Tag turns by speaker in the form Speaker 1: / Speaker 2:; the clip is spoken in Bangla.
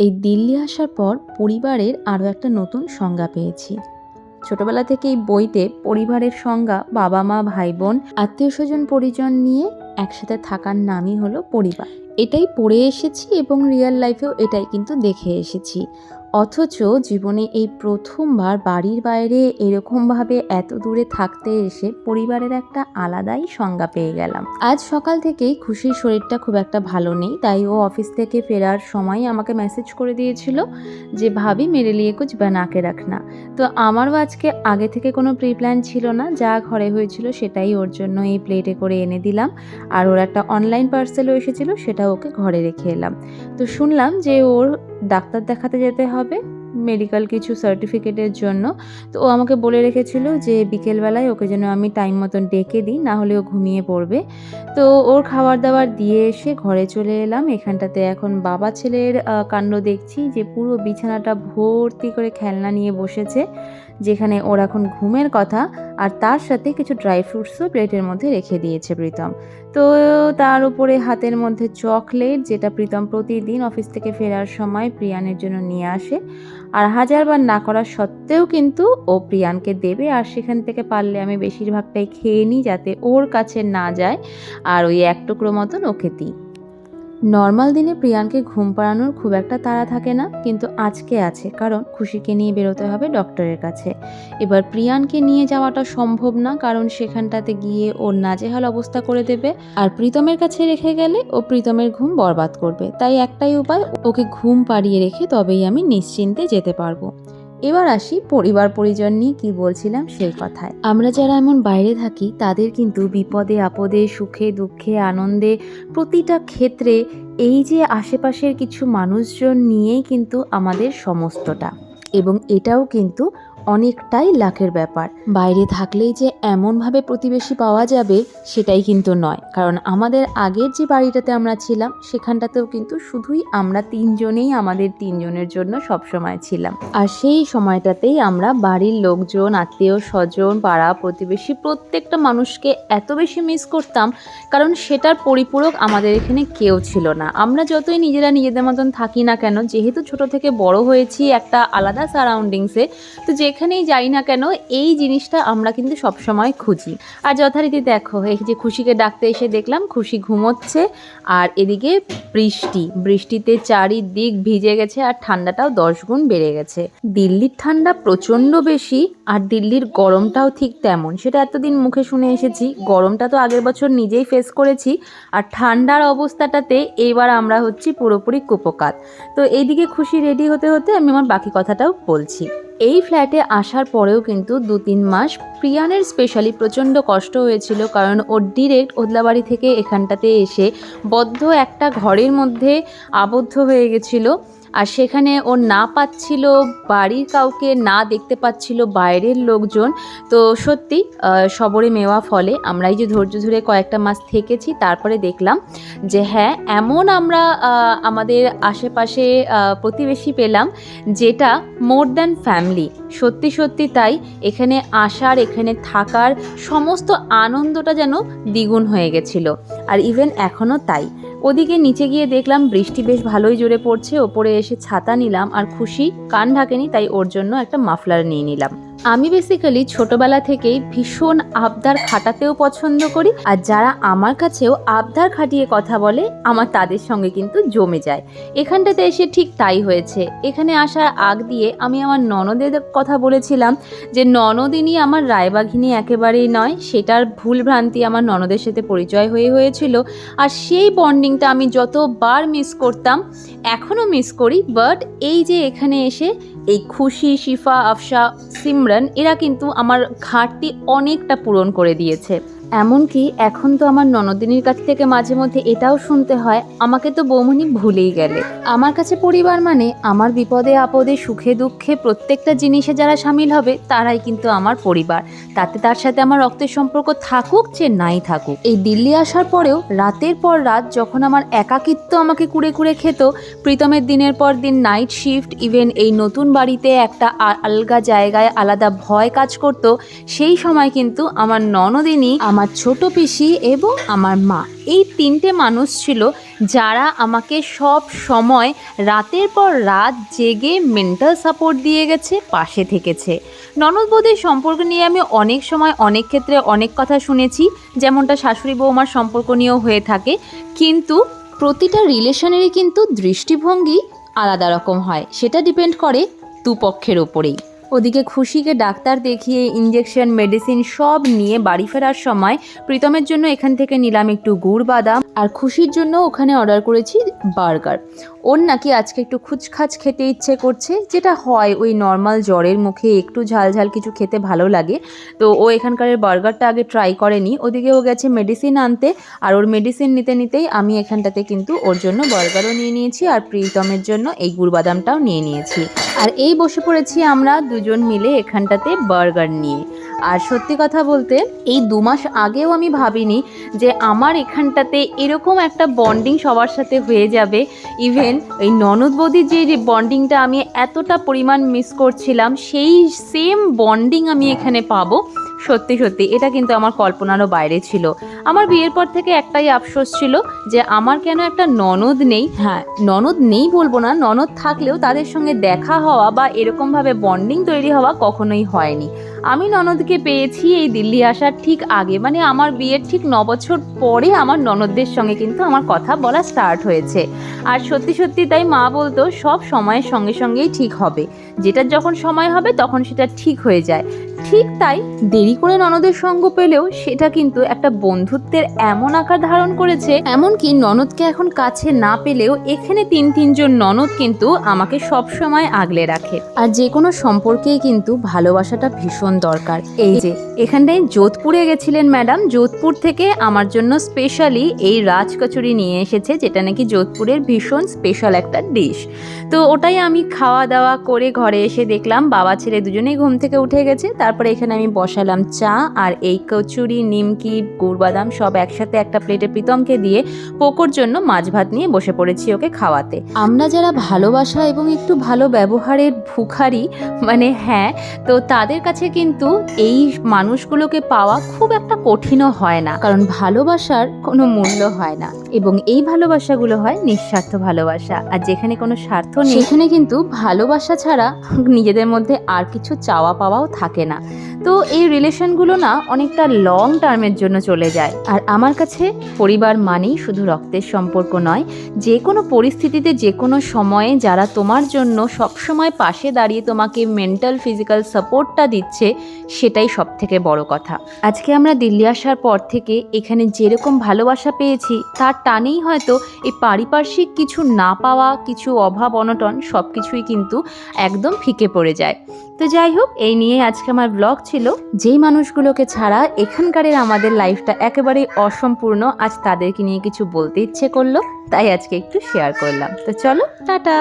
Speaker 1: এই দিল্লি আসার পর পরিবারের আরও একটা নতুন সংজ্ঞা পেয়েছি। ছোটবেলা থেকে এই বইতে পরিবারের সংজ্ঞা, বাবা মা, ভাই বোন, আত্মীয় স্বজন, পরিজন নিয়ে একসাথে থাকার নামই হলো পরিবার। এটাই পড়ে এসেছি এবং রিয়েল লাইফেও এটাই কিন্তু দেখে এসেছি। অথচ জীবনে এই প্রথমবার বাড়ির বাইরে এরকমভাবে এত দূরে থাকতে এসে পরিবারের একটা আলাদাই সংজ্ঞা পেয়ে গেলাম। আজ সকাল থেকেই খুশির শরীরটা খুব একটা ভালো নেই, তাই ও অফিস থেকে ফেরার সময় আমাকে মেসেজ করে দিয়েছিল যে, ভাবি, মেরে লিয়ে কুছ বানাকে রাখনা। তো আমারও আজকে আগে থেকে কোনো প্রি প্ল্যান ছিল না, যা ঘরে হয়েছিল সেটাই ওর জন্য এই প্লেটে করে এনে দিলাম। আর ওর একটা অনলাইন পার্সেলও এসেছিল, সেটা ওকে ঘরে রেখে এলাম। তো শুনলাম যে ওর ডাক্তার দেখাতে যেতে হবে মেডিকেল কিছু সার্টিফিকেটের জন্য। তো ও আমাকে বলে রেখেছিল যে বিকেলবেলায় ওকে যেন আমি টাইম মতন ডেকে দিই, না হলে ও ঘুমিয়ে পড়বে। তো ওর খাবার দাবার দিয়ে এসে ঘরে চলে এলাম। এখানটাতে এখন বাবা ছেলের কাণ্ড দেখছি যে পুরো বিছানাটা ভর্তি করে খেলনা নিয়ে বসেছে, যেখানে ওর এখন ঘুমের কথা। আর তার সাথে কিছু ড্রাই ফ্রুটসও প্লেটের মধ্যে রেখে দিয়েছে প্রীতম। তো তার উপরে হাতের মধ্যে চকলেট, যেটা প্রীতম প্রতিদিন অফিস থেকে ফেরার সময় প্রিয়ানের জন্য নিয়ে আসে। আর হাজারবার না করা সত্ত্বেও কিন্তু ও প্রিয়ানকে দেবে। আর সেখান থেকে পারলে আমি বেশিরভাগটাই খেয়ে নিই যাতে ওর কাছে না যায়। আর ওই এক টুকরো মতন ওকে দিই নর্মাল দিনে প্রিয়ানকে ঘুম পাড়ানোর খুব একটা তাড়া থাকে না, কিন্তু আজকে আছে, কারণ খুশিকে নিয়ে বেরোতে হবে ডক্টরের কাছে। এবার প্রিয়ানকে নিয়ে যাওয়াটা সম্ভব না, কারণ সেখানটাতে গিয়ে ওর নাজেহাল অবস্থা করে দেবে। আর প্রীতমের কাছে রেখে গেলে ও প্রীতমের ঘুম বরবাদ করবে। তাই একটাই উপায়, ওকে ঘুম পাড়িয়ে রেখে তবেই আমি নিশ্চিন্তে যেতে পারব। এবার আসি পরিবার পরিজন নিয়ে কি বলছিলাম সেই কথায়। আমরা যারা এমন বাইরে থাকি, তাদের কিন্তু বিপদে, আপদে, সুখে, দুঃখে, আনন্দে প্রতিটা ক্ষেত্রে এই যে আশেপাশের কিছু মানুষজন নিয়েই কিন্তু আমাদের সমস্তটা। এবং এটাও কিন্তু অনেকটাই লাখের ব্যাপার। বাইরে থাকলেই যে এমনভাবে প্রতিবেশী পাওয়া যাবে, সেটাই কিন্তু নয়। কারণ আমাদের আগের যে বাড়িটাতে আমরা ছিলাম, সেখানটাতেও কিন্তু শুধুই আমরা তিনজনেই আমাদের তিনজনের জন্য সবসময় ছিলাম। আর সেই সময়টাতেই আমরা বাড়ির লোকজন, আত্মীয় স্বজন, পাড়া প্রতিবেশী প্রত্যেকটা মানুষকে এত বেশি মিস করতাম, কারণ সেটার পরিপূরক আমাদের এখানে কেউ ছিল না। আমরা যতই নিজেরা নিজেদের মতন থাকি না কেন, যেহেতু ছোট থেকে বড় হয়েছি একটা আলাদা সারাউন্ডিংসে তো যেখানেই যাই না কেন, এই জিনিসটা আমরা কিন্তু সবসময় খুঁজি। আর যথারীতি দেখো, এই যে খুশিকে ডাকতে এসে দেখলাম, খুশি ঘুমোচ্ছে আর এদিকে বৃষ্টি। বৃষ্টিতে চারিদিক ভিজে গেছে আর ঠান্ডাটাও দশ গুণ বেড়ে গেছে। দিল্লির ঠান্ডা প্রচণ্ড বেশি আর দিল্লির গরমটাও ঠিক তেমন। সেটা এতদিন মুখে শুনে এসেছি। গরমটা তো আগের বছর নিজেই ফেস করেছি আর ঠান্ডার অবস্থাটাতে এইবার আমরা হচ্ছি পুরোপুরি কুপকাত। তো এইদিকে খুশি রেডি হতে হতে আমি আমার বাকি কথাটাও বলছি। এই ফ্ল্যাটে আসার পরেও কিন্তু দু তিন মাস প্রিয়ানের স্পেশালি প্রচণ্ড কষ্ট হয়েছিল কারণ ওর ডিরেক্ট ওদলাবাড়ি থেকে এখানটাতে এসে বদ্ধ একটা ঘরের মধ্যে আবদ্ধ হয়ে গেছিল। আর সেখানে ও না পাচ্ছিল বাড়ির কাউকে, না দেখতে পাচ্ছিল বাইরের লোকজন। তো সত্যি সবরে মেওয়া ফলে আমরা এই যে ধৈর্য ধরে কয়েকটা মাস থেকেছি, তারপরে দেখলাম যে হ্যাঁ এমন আমরা আমাদের আশেপাশে প্রতিবেশী পেলাম যেটা মোর দ্যান ফ্যামিলি। সত্যি সত্যি তাই এখানে আসার, এখানে থাকার সমস্ত আনন্দটা যেন দ্বিগুণ হয়ে গেছিল। আর ইভেন এখনও তাই। ওদিকে নিচে গিয়ে দেখলাম বৃষ্টি বেশ ভালোই জোরে পড়ছে, ওপরে এসে ছাতা নিলাম আর খুশি কান ঢাকেনি, তাই ওর জন্য একটা মাফলার নিয়ে নিলাম। আমি বেসিক্যালি ছোটবেলা থেকেই ভীষণ আবদার খাটাতেও পছন্দ করি আর যারা আমার কাছেও আবদার খাটিয়ে কথা বলে, আমার তাদের সঙ্গে কিন্তু জমে যায়। এখানটাতে এসে ঠিক তাই হয়েছে। এখানে আসার আগ দিয়ে আমি আমার ননদের কথা বলেছিলাম যে, ননদিনী আমার রায়বাঘিনী একেবারেই নয়, সেটার ভুল ভ্রান্তি আমার ননদের সাথে পরিচয় হয়ে হয়েছিল আর সেই বন্ডিংটা আমি যতবার মিস করতাম এখনও মিস করি বাট এই যে এখানে এসে এই খুশি শিফা আফসা সিমরান এরা কিন্তু আমার ঘাটতি অনেকটা পূরণ করে দিয়েছে। এমনকি এখন তো আমার ননদিনীর কাছ থেকে মাঝে মধ্যে এটাও শুনতে হয়, আমাকে তো বৌমনি ভুলেই গেলে। আমার কাছে পরিবার মানে আমার বিপদে, আপদে, সুখে, দুঃখে প্রত্যেকটা জিনিসে যারা সামিল হবে, তারাই কিন্তু আমার পরিবার। তাতে তার সাথে আমার রক্তের সম্পর্ক থাকুক যে নাই থাকুক। এই দিল্লি আসার পরেও রাতের পর রাত যখন আমার একাকিত্ব আমাকে কুড়ে কুড়ে খেত, প্রীতমের দিনের পর দিন নাইট শিফট ইভেন এই নতুন বাড়িতে একটা আলগা জায়গায় আলাদা ভয় কাজ করত, সেই সময় কিন্তু আমার ননদিনী আমার আমার ছোট পিসি এবং আমার মা। এই তিনটে মানুষ ছিল যারা আমাকে সব সময় রাতের পর রাত জেগে মেন্টাল সাপোর্ট দিয়ে গেছে, পাশে থেকেছে। ননদ বৌদির সম্পর্ক নিয়ে আমি অনেক সময়, অনেক ক্ষেত্রে অনেক কথা শুনেছি, যেমনটা শাশুড়ি বৌমার সম্পর্ক নিয়েও হয়ে থাকে। কিন্তু প্রতিটা রিলেশনেরই কিন্তু দৃষ্টিভঙ্গি আলাদা রকম হয়, সেটা ডিপেন্ড করে দুপক্ষের ওপরেই। ওদিকে খুশিকে ডাক্তার দেখিয়ে ইঞ্জেকশন মেডিসিন সব নিয়ে বাড়ি ফেরার সময় প্রীতমের জন্য এখান থেকে নিলাম একটু গুড় বাদাম আর খুশির জন্য ওখানে অর্ডার করেছি বার্গার ওর নাকি আজকে একটু খুচখাচ খেতে ইচ্ছে করছে, যেটা হয় ওই নর্মাল জ্বরের মুখে একটু ঝাল ঝাল কিছু খেতে ভালো লাগে। তো ও এখানকার বার্গারটা আগে ট্রাই করেনি, ওদিকে ও গেছে মেডিসিন আনতে আর ওর মেডিসিন নিতে নিতেই আমি এখানটাতে কিন্তু ওর জন্য বার্গারও নিয়ে নিয়েছি আর প্রীতমের জন্য এই গুড় বাদামটাও নিয়ে নিয়েছি। আর এই বসে পড়েছি আমরা দুজন মিলে এখানটাতে বার্গার নিয়ে। আর সত্যি কথা বলতে, এই দু মাস আগেও আমি ভাবিনি যে আমার এখানটাতে এরকম একটা বন্ডিং সবার সাথে হয়ে যাবে। ইভেন এই ননদ বৌদির যে বন্ডিংটা আমি এতটা পরিমাণ মিস করছিলাম, সেই সেম বন্ডিং আমি এখানে পাবো। সত্যি সত্যি, এটা কিন্তু আমার কল্পনারও বাইরে ছিল। আমার বিয়ের পর থেকে একটাই আফসোস ছিল যে আমার কেন একটা ননদ নেই। হ্যাঁ ননদ নেই বলব না, ননদ থাকলেও তাদের সঙ্গে দেখা হওয়া বা এরকমভাবে বন্ডিং তৈরি হওয়া কখনোই হয়নি। আমি ননদকে পেয়েছি এই দিল্লি আসার ঠিক আগে মানে আমার বিয়ের ঠিক ন বছর পরে আমার ননদদের সঙ্গে কিন্তু আমার কথা বলা স্টার্ট হয়েছে। আর সত্যি সত্যি তাই মা বলতো, সব সময়ের সঙ্গে সঙ্গেই ঠিক হবে। যেটা যখন সময় হবে তখন সেটা ঠিক হয়ে যায়। ঠিক তাই দেরি করে ননদের সঙ্গ পেলেও সেটা কিন্তু একটা বন্ধুত্বের এমন আকার ধারণ করেছে। এমনকি ননদকে এখন কাছে না পেলেও এখানে তিন তিনজন ননদ কিন্তু আমাকে সব সময় আগলে রাখে। আর যে কোনো সম্পর্কেই কিন্তু ভালোবাসাটা ভীষণ দরকার। এই যে, এখানটায় যোধপুরে গেছিলেন ম্যাডাম। যোধপুর থেকে আমার জন্য স্পেশালি এই রাজ কচুরি নিয়ে এসেছে, যেটা নাকি যোধপুরের ভীষণ স্পেশাল একটা ডিশ। তো ওটাই আমি খাওয়া দাওয়া করে ঘরে এসে দেখলাম। বাবা ছেলে দুজনেই ঘুম থেকে উঠে গেছে। তারপরে এখানে আমি বসালাম চা আর এই কচুরি, নিমকি গুড় বাদাম সব একসাথে একটা প্লেটে প্রীতমকে দিয়ে পোকোর জন্য মাছ ভাত নিয়ে বসে পড়েছি ওকে খাওয়াতে। আমরা যারা ভালোবাসা এবং একটু ভালো ব্যবহারের ভুখারি মানে হ্যাঁ তো তাদের কাছে কিন্তু এই মানুষগুলোকে পাওয়া খুব একটা কঠিনও হয় না। কারণ ভালোবাসার কোনো মূল্য হয় না এবং এই ভালোবাসাগুলো হয় নিঃস্বার্থ ভালোবাসা। আর যেখানে কোনো স্বার্থ নেই, সেখানে কিন্তু ভালোবাসা ছাড়া নিজেদের মধ্যে আর কিছু চাওয়া পাওয়াও থাকে না। তো এই রিলেশনগুলো না অনেকটা লং টার্মের জন্য চলে যায়। আর আমার কাছে পরিবার মানেই শুধু রক্তের সম্পর্ক নয়, যে কোনো পরিস্থিতিতে, যে কোনো সময়ে যারা তোমার জন্য সবসময় পাশে দাঁড়িয়ে তোমাকে মেন্টাল ফিজিক্যাল সাপোর্টটা দিচ্ছে, সেটাই সব থেকে বড় কথা। আজকে আমরা দিল্লি আসার পর থেকে এখানে যেরকম ভালোবাসা পেয়েছি, তার টানেই হয়তো এই পারিপার্শ্বিক কিছু না পাওয়া, কিছু অভাব, অনটন সব কিছুই কিন্তু একদম ফিকে পড়ে যায়। তো যাই হোক, এই নিয়ে আজকে আমার ব্লগ ছিল, যেই মানুষগুলোকে ছাড়া এখানকারের আমাদের লাইফটা একেবারেই অসম্পূর্ণ, আজ তাদেরকে নিয়ে কিছু বলতে ইচ্ছে করল, তাই আজকে একটু শেয়ার করলাম। তো চলো, টাটা!